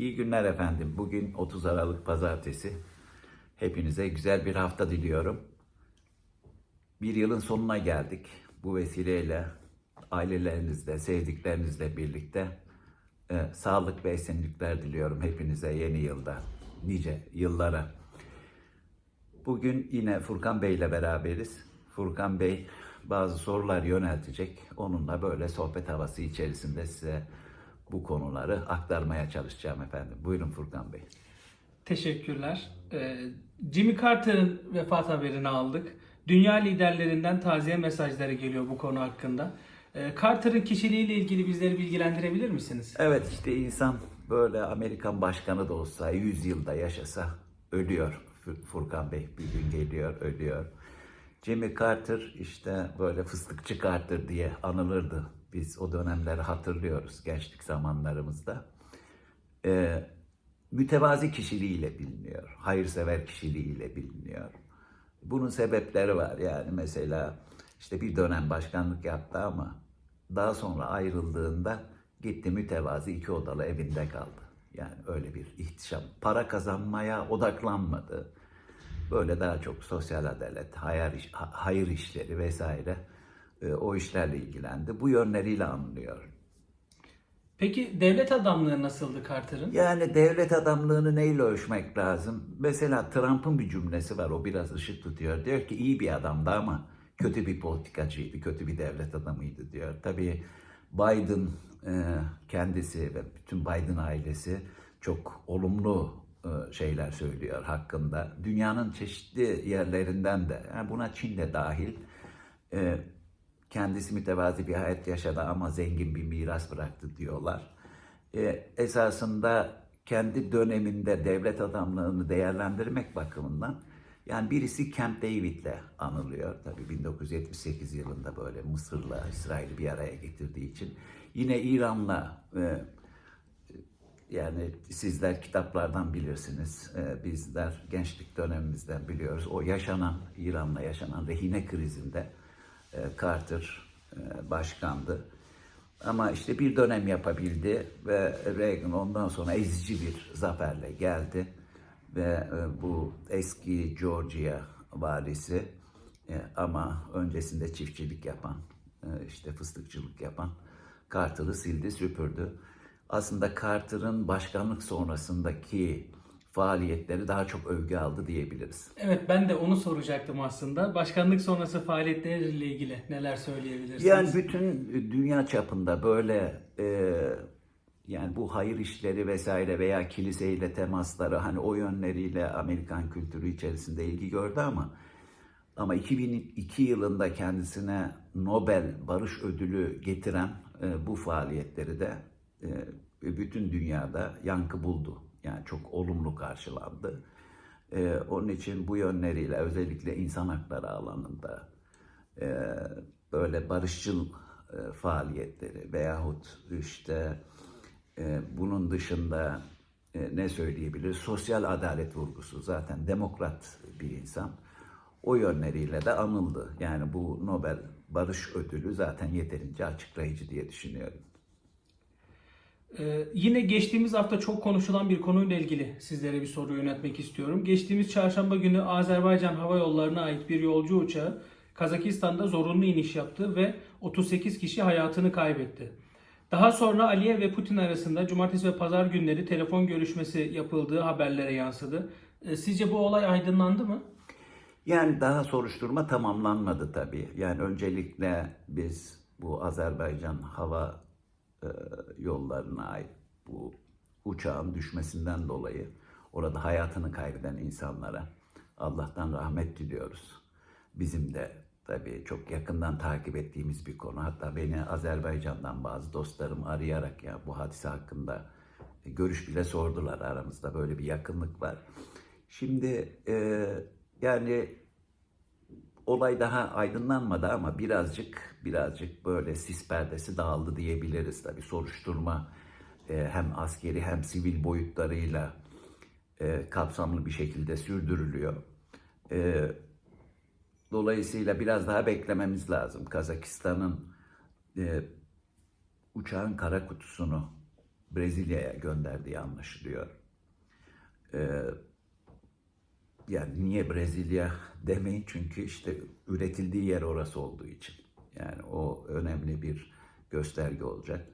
İyi günler efendim. Bugün 30 Aralık Pazartesi. Hepinize güzel bir hafta diliyorum. Bir yılın sonuna geldik. Bu vesileyle ailelerinizle, sevdiklerinizle birlikte e, sağlık ve esenlikler diliyorum hepinize yeni yılda, nice yıllara. Bugün yine Furkan Bey ile beraberiz. Furkan Bey bazı sorular yöneltecek. Onunla böyle sohbet havası içerisinde size bu konuları aktarmaya çalışacağım efendim. Buyurun Furkan Bey. Teşekkürler. Ee, Jimmy Carter'ın vefat haberini aldık. Dünya liderlerinden taziye mesajları geliyor bu konu hakkında. Ee, Carter'ın kişiliğiyle ilgili bizleri bilgilendirebilir misiniz? Evet işte insan böyle Amerikan başkanı da olsa 100 yılda yaşasa ölüyor. Furkan Bey bir gün geliyor ölüyor. Jimmy Carter işte böyle fıstıkçı Carter diye anılırdı. Biz o dönemleri hatırlıyoruz gençlik zamanlarımızda. Ee, mütevazi kişiliğiyle biliniyor. Hayırsever kişiliğiyle biliniyor. Bunun sebepleri var. Yani mesela işte bir dönem başkanlık yaptı ama daha sonra ayrıldığında gitti mütevazi iki odalı evinde kaldı. Yani öyle bir ihtişam. Para kazanmaya odaklanmadı. Böyle daha çok sosyal adalet, hayır, hayır işleri vesaire o işlerle ilgilendi. Bu yönleriyle anılıyor. Peki devlet adamlığı nasıldı Carter'ın? Yani devlet adamlığını neyle ölçmek lazım? Mesela Trump'ın bir cümlesi var, o biraz ışık tutuyor. Diyor ki iyi bir adamdı ama kötü bir politikacıydı, kötü bir devlet adamıydı diyor. Tabii Biden e, kendisi ve bütün Biden ailesi çok olumlu e, şeyler söylüyor hakkında. Dünyanın çeşitli yerlerinden de, yani buna Çin de dahil, e, kendisi mütevazi bir hayat yaşadı ama zengin bir miras bıraktı diyorlar. E, esasında kendi döneminde devlet adamlığını değerlendirmek bakımından yani birisi Camp David'le anılıyor. Tabii 1978 yılında böyle Mısır'la İsrail'i bir araya getirdiği için. Yine İran'la e, yani sizler kitaplardan bilirsiniz. Ee, bizler gençlik dönemimizden biliyoruz. O yaşanan, İran'la yaşanan rehine krizinde e, Carter e, başkandı. Ama işte bir dönem yapabildi ve Reagan ondan sonra ezici bir zaferle geldi. Ve e, bu eski Georgia valisi e, ama öncesinde çiftçilik yapan, işte fıstıkçılık yapan Carter'ı sildi, süpürdü. Aslında Carter'ın başkanlık sonrasındaki faaliyetleri daha çok övgü aldı diyebiliriz. Evet ben de onu soracaktım aslında. Başkanlık sonrası faaliyetleriyle ilgili neler söyleyebilirsiniz? Yani bütün dünya çapında böyle e, yani bu hayır işleri vesaire veya kiliseyle temasları hani o yönleriyle Amerikan kültürü içerisinde ilgi gördü ama ama 2002 yılında kendisine Nobel Barış Ödülü getiren e, bu faaliyetleri de e, bütün dünyada yankı buldu. Yani çok olumlu karşılandı. E, onun için bu yönleriyle özellikle insan hakları alanında e, böyle barışçıl e, faaliyetleri veyahut işte e, bunun dışında e, ne söyleyebiliriz? Sosyal adalet vurgusu zaten demokrat bir insan. O yönleriyle de anıldı. Yani bu Nobel Barış Ödülü zaten yeterince açıklayıcı diye düşünüyorum. Ee, yine geçtiğimiz hafta çok konuşulan bir konuyla ilgili sizlere bir soru yönetmek istiyorum. Geçtiğimiz çarşamba günü Azerbaycan Hava Yolları'na ait bir yolcu uçağı Kazakistan'da zorunlu iniş yaptı ve 38 kişi hayatını kaybetti. Daha sonra Aliyev ve Putin arasında cumartesi ve pazar günleri telefon görüşmesi yapıldığı haberlere yansıdı. Ee, Sizce bu olay aydınlandı mı? Yani daha soruşturma tamamlanmadı tabii. Yani öncelikle biz bu Azerbaycan hava e, yollarına ait bu uçağın düşmesinden dolayı orada hayatını kaybeden insanlara Allah'tan rahmet diliyoruz. Bizim de tabii çok yakından takip ettiğimiz bir konu. Hatta beni Azerbaycan'dan bazı dostlarım arayarak ya bu hadise hakkında görüş bile sordular aramızda böyle bir yakınlık var. Şimdi e, yani olay daha aydınlanmadı ama birazcık birazcık böyle sis perdesi dağıldı diyebiliriz tabii soruşturma e, hem askeri hem sivil boyutlarıyla e, kapsamlı bir şekilde sürdürülüyor. E, dolayısıyla biraz daha beklememiz lazım. Kazakistan'ın uçağın kara kutusunu Brezilya'ya gönderdiği anlaşılıyor. Ee, yani niye Brezilya demeyin çünkü işte üretildiği yer orası olduğu için. Yani o önemli bir gösterge olacak.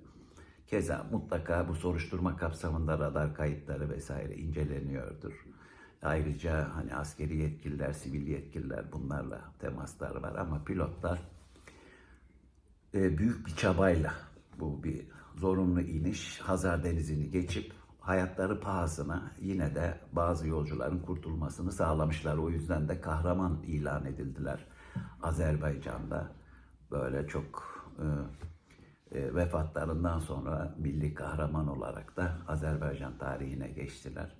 Keza mutlaka bu soruşturma kapsamında radar kayıtları vesaire inceleniyordur. Ayrıca hani askeri yetkililer, sivil yetkililer bunlarla temaslar var ama pilotlar e, büyük bir çabayla bu bir zorunlu iniş Hazar Denizi'ni geçip hayatları pahasına yine de bazı yolcuların kurtulmasını sağlamışlar. O yüzden de kahraman ilan edildiler Azerbaycan'da. Böyle çok e, e, vefatlarından sonra milli kahraman olarak da Azerbaycan tarihine geçtiler.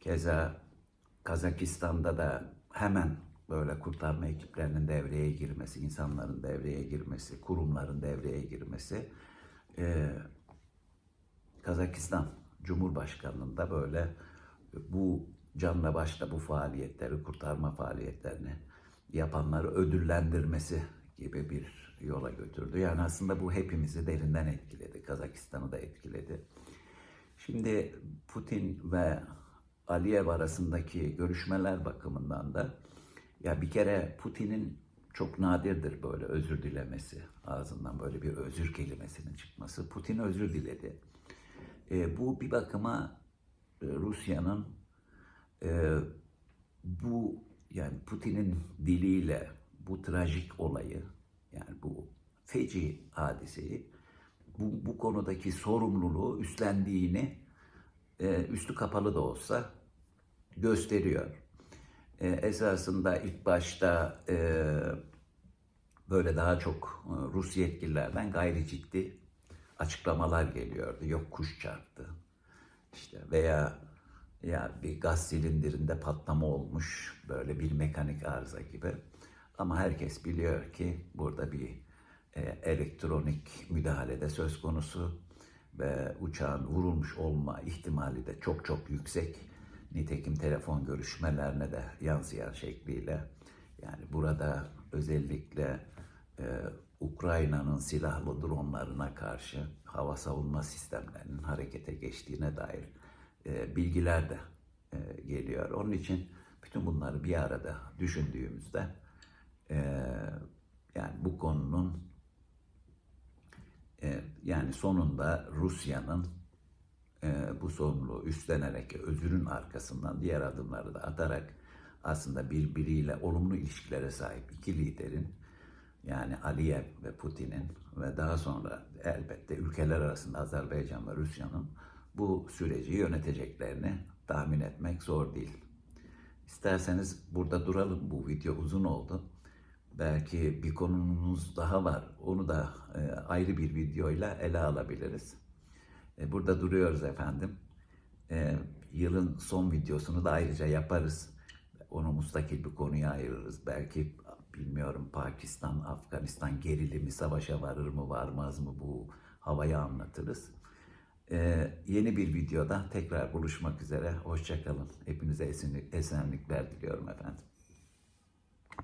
Keza Kazakistan'da da hemen böyle kurtarma ekiplerinin devreye girmesi, insanların devreye girmesi, kurumların devreye girmesi e, Kazakistan Cumhurbaşkanı'nın da böyle bu canla başla bu faaliyetleri, kurtarma faaliyetlerini yapanları ödüllendirmesi gibi bir yola götürdü. Yani aslında bu hepimizi derinden etkiledi. Kazakistan'ı da etkiledi. Şimdi Putin ve Aliyev arasındaki görüşmeler bakımından da ya bir kere Putin'in çok nadirdir böyle özür dilemesi. Ağzından böyle bir özür kelimesinin çıkması. Putin özür diledi. E, bu bir bakıma e, Rusya'nın e, bu yani Putin'in diliyle bu trajik olayı yani bu feci hadiseyi bu, bu konudaki sorumluluğu üstlendiğini e, üstü kapalı da olsa gösteriyor. E, esasında ilk başta e, böyle daha çok e, Rus yetkililerden gayri ciddi açıklamalar geliyordu. Yok kuş çarptı. İşte veya ya bir gaz silindirinde patlama olmuş böyle bir mekanik arıza gibi. Ama herkes biliyor ki burada bir e, elektronik müdahalede söz konusu ve uçağın vurulmuş olma ihtimali de çok çok yüksek. Nitekim telefon görüşmelerine de yansıyan şekliyle. Yani burada özellikle e, Ukrayna'nın silahlı dronlarına karşı hava savunma sistemlerinin harekete geçtiğine dair e, bilgiler de e, geliyor. Onun için bütün bunları bir arada düşündüğümüzde e, yani bu konunun e, yani sonunda Rusya'nın e, bu sorumluluğu üstlenerek özürün arkasından diğer adımları da atarak aslında birbiriyle olumlu ilişkilere sahip iki liderin yani Aliyev ve Putin'in ve daha sonra elbette ülkeler arasında Azerbaycan ve Rusya'nın bu süreci yöneteceklerini tahmin etmek zor değil. İsterseniz burada duralım. Bu video uzun oldu. Belki bir konumuz daha var. Onu da e, ayrı bir videoyla ele alabiliriz. E, burada duruyoruz efendim. E, yılın son videosunu da ayrıca yaparız. Onu mustakil bir konuya ayırırız. Belki bilmiyorum Pakistan, Afganistan gerilimi savaşa varır mı varmaz mı bu havayı anlatırız. E, yeni bir videoda tekrar buluşmak üzere. Hoşçakalın. Hepinize esenlikler diliyorum efendim.